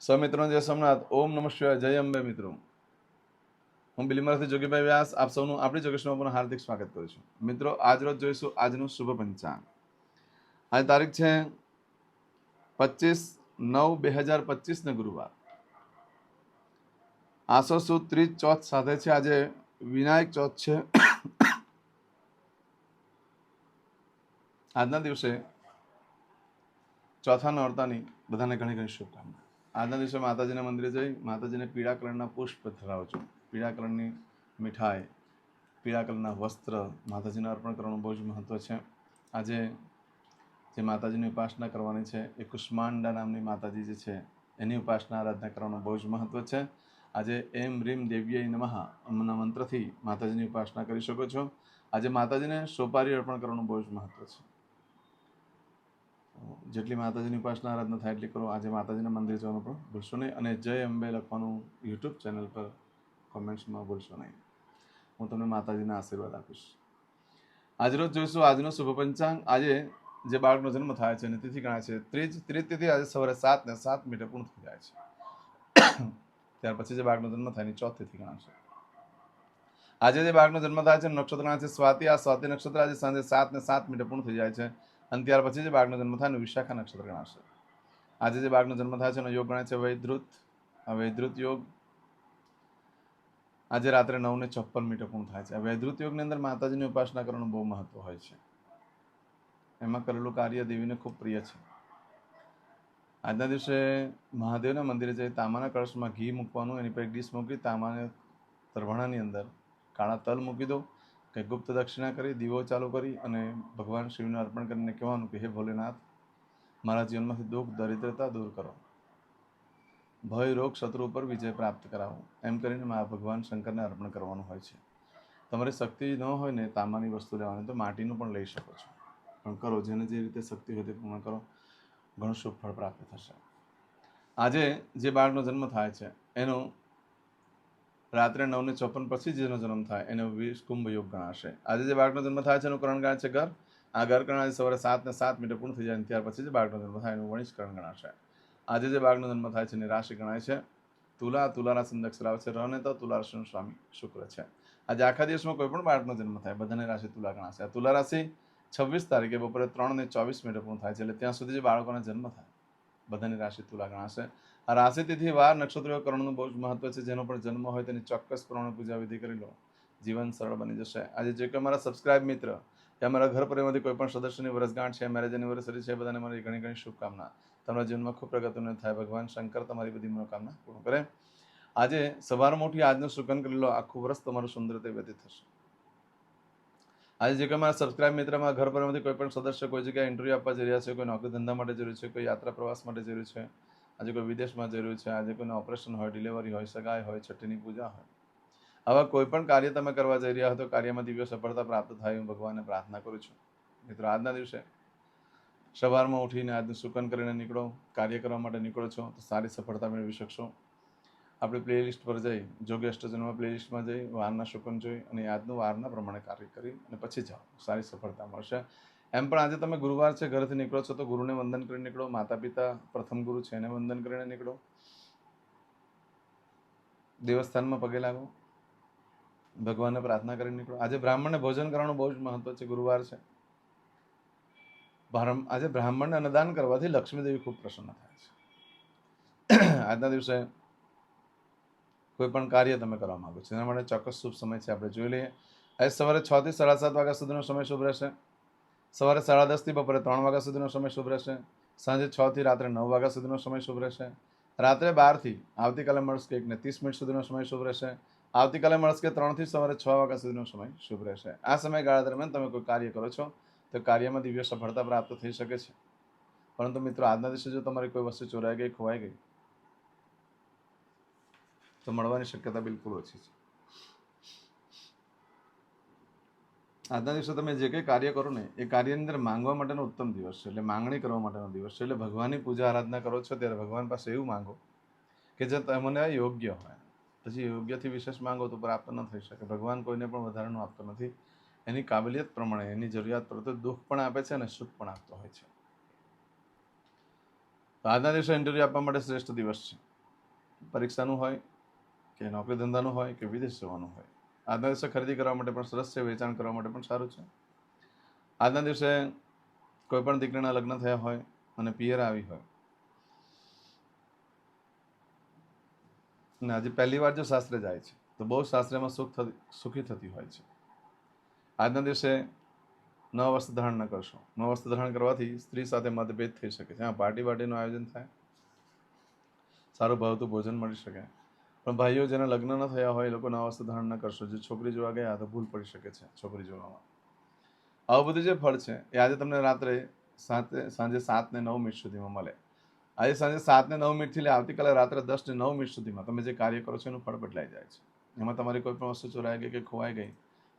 સૌમિત્રો જય સોમનાથ. ઓમ નમઃ શિવાય. જય અંબે મિત્રો. હું બિલીમરથી જોગીભાઈ વ્યાસ. આપ સૌનું આપણી જોગેશમાં પણ હાર્દિક સ્વાગત કરું છું. મિત્રો, આજ રોજ જોઈશું આજનું શુભ પંચાંગ. આજ તારીખ છે પચીસ નવ બે હજાર પચીસ ને ગુરુવાર. આસો સુદ ત્રીજ ચોથ સાથે છે. આજે વિનાયક ચોથ છે. આજના દિવસે ચોથા નોરતાની બધાને ઘણી ઘણી શુભકામના. આજના દિવસે માતાજીના મંદિરે જઈ માતાજીને પીળા કલરના પુષ્પ ધરાવજો પીળા કલરની મીઠાઈ, પીળા કલરના વસ્ત્ર માતાજીને અર્પણ કરવાનું બહુ જ મહત્ત્વ છે. આજે જે માતાજીની ઉપાસના કરવાની છે એ કુષ્માંડા નામની માતાજી જે છે, એની ઉપાસના આરાધના કરવાનું બહુ જ મહત્ત્વ છે. આજે એમ રીમ દેવ્ય નમઃ અમના મંત્રથી માતાજીની ઉપાસના કરી શકો છો. આજે માતાજીને સોપારી અર્પણ કરવાનું બહુ જ મહત્ત્વ છે. જેટલી માતાજીની ઉપાસના, આરાધના થાય એટલી કરો. આજે માતાજીના મંદિર જવાનું પણ ભૂલશો નહીં અને જય અંબે લખવાનું યુટ્યુબ ચેનલ પર કોમેન્ટ્સમાં ભૂલશો નહીં. હું તમને માતાજીના આશીર્વાદ આપીશ. આજરોજ જોઈશું આજનો શુભ પંચાંગ. આજે જે બાળકનો જન્મ થાય છે અને તિથિ ગણાય છે, ત્રીજ ત્રીજ તિથિ આજે સવારે સાત ને સાત મિનિટે પૂર્ણ થઈ જાય છે. ત્યાર પછી જે બાળકનો જન્મ થાય એની ચોથ તિથિ ગણાશે. આજે જે બાળકનો જન્મ થાય છે, નક્ષત્ર ગણાય છે, સ્વાતિ. આ સ્વાતિ નક્ષત્ર આજે સાંજે સાત ને સાત મિનિટે પૂર્ણ થઈ જાય છે. અને ત્યાર પછી જે બાળકનો જન્મ થાય એનું વિશાખા નક્ષત્ર ગણાશે. આજે જે બાળકનો જન્મ થાય છે એનો યોગ ગણાય છે વૈદ્રુત. વૈધૃત યોગ આજે રાત્રે નવ ને ચોપન મિનિટે પૂર્ણ થાય છે. આ વૈધૃત યોગની અંદર માતાજીની ઉપાસના કરવાનું બહુ મહત્વ હોય છે. એમાં કરેલું કાર્ય દેવીને ખૂબ પ્રિય છે. આજના દિવસે મહાદેવના મંદિરે જઈ તાંબાના કળશમાં ઘી મૂકવાનું, એની પર એક ડીશ મૂકી તાંબાને તરવાણાની અંદર કાળા તલ મૂકી દો. કે ગુપ્ત દક્ષિણા કરી, દીવો ચાલુ કરી અને ભગવાન શિવને અર્પણ કરીને કહેવાનું કે, હે ભોલેનાથ, મારા જીવનમાંથી દુઃખ, દરિદ્રતા દૂર કરો. ભય, રોગ, શત્રુ ઉપર વિજય પ્રાપ્ત કરાવો. એમ કરીને મા ભગવાન શંકરને અર્પણ કરવાનું હોય છે. તમારી શક્તિ ન હોય ને તાંબાની વસ્તુ લેવાની તો માટીનું પણ લઈ શકો છો. પણ કરો, જેને જે રીતે શક્તિ હોય તે પૂર્ણ કરો. ઘણું શુભ ફળ પ્રાપ્ત થશે. આજે જે બાળકનો જન્મ થાય છે, એનો રાત્રે નવને ચોપન પછી જેનો જન્મ થાય, એને વીસ કુંભ યોગ ગણાશે. આજે જે બાળકનો જન્મ થાય છે, એનું કરણ ગણાય છે ઘર. આ ઘર કરણ આજે સવારે સાત ને સાત મિનિટે પૂર્ણ થઈ જાય ત્યાર પછી જે બાળકનો જન્મ થાય, એનું વણિશ કરણ ગણાશે. આજે જે બાળકનો જન્મ થાય છે, એની રાશિ ગણાય છે. તુલા તુલા રાશિ અક્ષર આવે છે રહને તો તુલા રાશિનું સ્વામી શુક્ર છે. આજે આખા દિવસમાં કોઈ પણ બાળકનો જન્મ થાય, બધાની રાશિ તુલા ગણાશે. આ તુલા રાશિ છવ્વીસ તારીખે બપોરે ત્રણ ને ચોવીસ મિનિટે પૂર્ણ થાય છે, એટલે ત્યાં સુધી જે બાળકોના જન્મ થાય, બધાની રાશિ તુલા ગણાશે. રાશિ તિથિ વાર નક્ષત્ર કરણનું બહુ જ મહત્વ છે. જેનો પણ જન્મ હોય તેની ચોક્કસ પ્રમાણે પૂજા વિધિ કરી લો. જીવન સરળ બની જશે. આજે જે કોઈ મારા સબસ્ક્રાઇબ મિત્ર કે મારા ઘર પરિવારમાંથી કોઈ પણ સદસ્યની વર્ષગાંઠ છે મેરેજ એનિવર્સરી છે, બધાને મારી ઘણી ઘણી શુભકામના. તમારા જીવનમાં ખૂબ પ્રગતિને થાય. ભગવાન શંકર તમારી બધી મનોકામના પૂર્ણ કરે. આજે સવારમાં ઉઠી આજનો સુકન કરી લો. આખું વર્ષ તમારું સુંદર રીતે વ્યતીત થશે. આજે જે કોઈ મારા સબસ્ક્રાઇબ મિત્રમાં ઘર પરિવારમાંથી કોઈ પણ સદસ્ય કોઈ જગ્યાએ ઇન્ટરવ્યૂ આપવા જઈ રહ્યા છે, કોઈ નોકરી ધંધા માટે જરૂર છે, કોઈ યાત્રા પ્રવાસ માટે જરૂર છે આજે કોઈ વિદેશમાં જરૂર છે, આજે કોઈને ઓપરેશન હોય ડિલિવરી હોય, સગાઈ હોય, છઠ્ઠીની પૂજા હોય. આવા કોઈ પણ કાર્ય તમે કરવા જઈ રહ્યા હો તો કાર્યમાં દિવ્ય સફળતા પ્રાપ્ત થાય હું ભગવાનને પ્રાર્થના કરું છું. મિત્રો, આજના દિવસે સવારમાં ઉઠીને આજનું સુકન કરીને નીકળો, કાર્ય કરવા માટે નીકળો છો, તો સારી સફળતા મેળવી શકશો. આપણે પ્લેલિસ્ટ પર જઈ, જોગ અષ્ટજનમાં પ્લેલિસ્ટમાં જઈ, વારના શુકન જોઈ અને આજનું વારના પ્રમાણે કાર્ય કરી અને પછી જાઓ. સારી સફળતા મળશે. એમ પણ આજે તમે ગુરુવાર છે, ઘરેથી નીકળો છો, તો ગુરુને વંદન કરીને નીકળો માતા પિતા પ્રથમ ગુરુ છે, એને વંદન કરીને નીકળો. દેવસ્થાનમાં પગે લાગો. ભગવાનને પ્રાર્થના કરીને નીકળો. આજે બ્રાહ્મણને ભોજન કરવાનું બહુ જ મહત્વ છે, ગુરુવાર છે. આજે બ્રાહ્મણને અન્નદાન કરવાથી લક્ષ્મીદેવી ખૂબ પ્રસન્ન થાય છે. આજના દિવસે કોઈ પણ કાર્ય તમે કરવા માગો છો, એના માટે ચોક્કસ શુભ સમય છે. આપણે જોઈ લઈએ. આજે સવારે છ થી સાડા સાત વાગ્યા સુધીનો સમય શુભ રહેશે. સવારે સાડા દસથી બપોરે ત્રણ વાગ્યા સુધીનો સમય શુભ રહેશે. સાંજે છથી રાત્રે નવ વાગ્યા સુધીનો સમય શુભ રહેશે. રાત્રે બારથી આવતીકાલે મળશે એક ને ત્રીસ મિનિટ સુધીનો સમય શુભ રહેશે. આવતીકાલે મળશે ત્રણથી સવારે છ વાગ્યા સુધીનો સમય શુભ રહેશે. આ સમયગાળા દરમિયાન તમે કોઈ કાર્ય કરો છો, તો કાર્યમાં દિવ્ય સફળતા પ્રાપ્ત થઈ શકે છે. પરંતુ મિત્રો, આજના દિવસે જો તમારી કોઈ વસ્તુ ચોરાઈ ગઈ, ખોવાઈ ગઈ, તો મળવાની શક્યતા બિલકુલ ઓછી છે. આજના દિવસે તમે જે કંઈ કાર્ય કરો ને, એ કાર્યની અંદર માંગવા માટેનો ઉત્તમ દિવસ છે. એટલે માંગણી કરવા માટેનો દિવસ છે. એટલે ભગવાનની પૂજા આરાધના કરો છો ત્યારે ભગવાન પાસે એવું માંગો કે જે તમને યોગ્ય હોય. પછી યોગ્યથી વિશેષ માંગો તો પ્રાપ્ત ન થઈ શકે. ભગવાન કોઈને પણ વધારાનું આપતો નથી. એની કાબલિયત પ્રમાણે, એની જરૂરિયાત પ્રત્યે દુઃખ પણ આપે છે અને સુખ પણ આપતો હોય છે. તો આજના દિવસે ઇન્ટરવ્યૂ આપવા માટે શ્રેષ્ઠ દિવસ છે. પરીક્ષાનું હોય કે નોકરી ધંધાનું હોય કે વિદેશ જવાનું હોય. આજના દિવસે ખરીદી કરવા માટે પણ સરસ છે, વેચાણ કરવા માટે પણ સારું છે. આજના દિવસે કોઈ પણ દીકરીના લગ્ન થયા હોય અને પિયર આવી હોય. અને આજે પહેલી વાર જો સાસરે જાય છે, તો બહુ સાસરેમાં સુખ થતી, સુખી થતી હોય છે. આજના દિવસે નવ વસ્ત્ર ધારણ ન કરશો. નવ વસ્ત્ર ધારણ કરવાથી સ્ત્રી સાથે મતભેદ થઈ શકે છે. હા પાર્ટી પાર્ટીનું આયોજન થાય. સારું ભાવતું ભોજન મળી શકે. પણ ભાઈઓ, જેના લગ્ન ન થયા હોય, એ લોકો નવા વસ્ત્ર ધારણ ન કરશો. જે છોકરી જોવા ગયા તો ભૂલ પડી શકે છે છોકરી જોવામાં. આવું બધું જે ફળ છે, એ આજે તમને રાત્રે સાત, સાંજે સાત ને નવ મિનિટ સુધીમાં મળે. આજે સાંજે સાત ને નવ મિનિટથી લઈ આવતીકાલે રાત્રે દસ ને નવ મિનિટ સુધીમાં તમે જે કાર્ય કરો છો, એનું ફળ બદલાઈ જાય છે. એમાં તમારી કોઈ પણ વસ્તુ ચોરાઈ ગઈ કે ખોવાઈ ગઈ,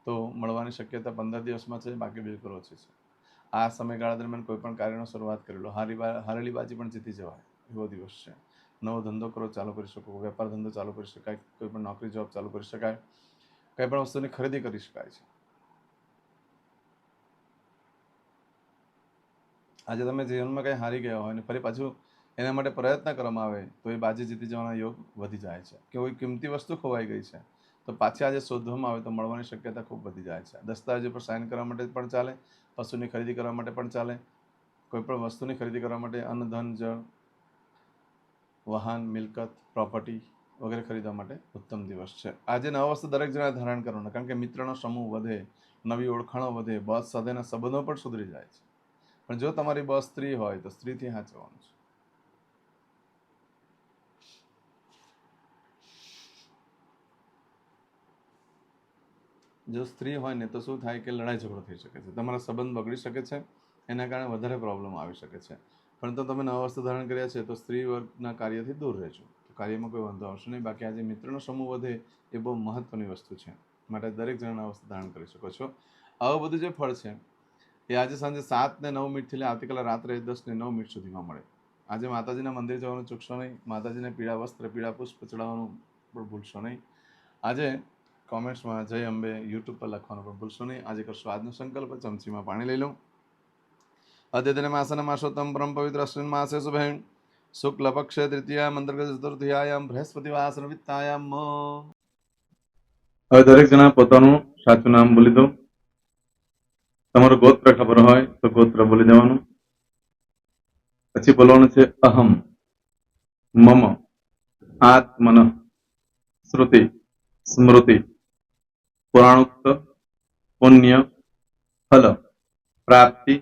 તો મળવાની શક્યતા પંદર દિવસમાં છે, બાકી બિલકુલ ઓછી છે. આ સમયગાળા દરમિયાન કોઈ પણ કાર્યનો શરૂઆત કરેલો હારી હારેલી બાજી પણ જીતી જવાય. એવો દિવસ છે. નવો ધંધો કરો, ચાલુ કરી શકો. વેપાર ધંધો ચાલુ કરી શકાય, કોઈ પણ નોકરી જોબ ચાલુ કરી શકાય. કંઈ પણ વસ્તુની ખરીદી કરી શકાય છે. આજે તમે જીવનમાં કંઈ હારી ગયા હોય અને ફરી પાછું એના માટે પ્રયત્ન કરવામાં આવે, તો એ બાજી જીતી જવાના યોગ વધી જાય છે. કે કોઈ કિંમતી વસ્તુ ખોવાઈ ગઈ છે, તો પાછી આજે શોધવામાં આવે, તો મળવાની શક્યતા ખૂબ વધી જાય છે. દસ્તાવેજો પર સાઇન કરવા માટે પણ ચાલે, પશુની ખરીદી કરવા માટે પણ ચાલે, કોઈ પણ વસ્તુની ખરીદી કરવા માટે અન્ન ધન જળ વાહન, મિલકત પ્રોપર્ટી વગેરે ખરીદવા માટે ઉત્તમ દિવસ છે. આજે નવા વસ્તુ દરેક જણાએ ધારણ કરવાના કારણ કે મિત્રનો સમૂહ વધે, નવી ઓળખાણો વધે, બસ સાથેના સંબંધો પણ સુધરી જાય છે. પણ જો તમારી બસ સ્ત્રી હોય, તો સ્ત્રીથી હાંચવાનું છે. જો સ્ત્રી હોય ને, તો શું થાય કે લડાઈ ઝઘડો થઈ શકે છે. તમારા સંબંધ બગડી શકે છે, એના કારણે વધારે પ્રોબ્લેમ આવી શકે છે. પરંતુ તમે નવા વસ્ત્ર ધારણ કર્યા છે, તો સ્ત્રી વર્ગના કાર્યથી દૂર રહેજો. તો કાર્યમાં કોઈ વાંધો આવશે નહીં. બાકી આજે મિત્રનો સમૂહ વધે એ બહુ મહત્વની વસ્તુ છે. માટે દરેક જણ નવા વસ્ત્ર ધારણ કરી શકો છો. આવું બધું જે ફળ છે, એ આજે સાંજે સાત ને નવ મિનિટથી લઈ આવતીકાલે રાત્રે દસ ને નવ મિનિટ સુધીમાં મળે. આજે માતાજીના મંદિર જવાનું ચૂકશો નહીં. માતાજીને પીળા વસ્ત્ર, પીળા પુષ્પ ચડાવવાનું પણ ભૂલશો નહીં. આજે કોમેન્ટ્સમાં જય અંબે, યુટ્યુબ પર લખવાનું પણ ભૂલશો નહીં. આજે કરશો આજનો સંકલ્પ. ચમચીમાં પાણી લઈ લઉં પરમ પવિત્ર અશ્વિન માસે શુભે શુક્લ પક્ષે તૃતીયા મંત્રગત ચતુર્થીયાયામ બૃહસ્પતિવાસન વિત્તાયામ હવે દરેક જણા પોતાનું સાચું નામ બોલી દો. તમારું ગોત્ર ખબર હોય તો ગોત્ર બોલી દેવાનું. પછી બોલવાનું છે અહમ, મમ, આત્મન, શ્રુતિ, સ્મૃતિ, પુરાણોક્ત, પુણ્ય, ફલ, પ્રાપ્તિ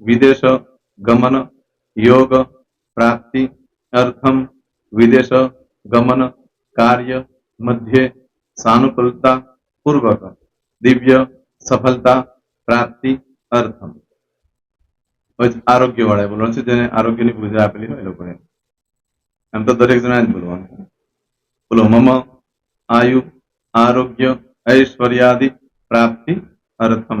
વિદેશ ગમન યોગ પ્રાપ્તિ અર્થમ વિદેશ ગમન કાર્ય મધ્યે સાનુકૂલતા પૂર્વક દિવ્ય સફળતા પ્રાપ્તિ અર્થમ હવે આરોગ્ય વાળા બોલવાનું છે જેને આરોગ્યની પૂજા આપેલી હોય એ લોકોએ એમ તો દરેક જણા જ બોલવાનું છે બોલો મમ આયુ આરોગ્ય ઐશ્વર્યાદિ પ્રાપ્તિ અર્થમ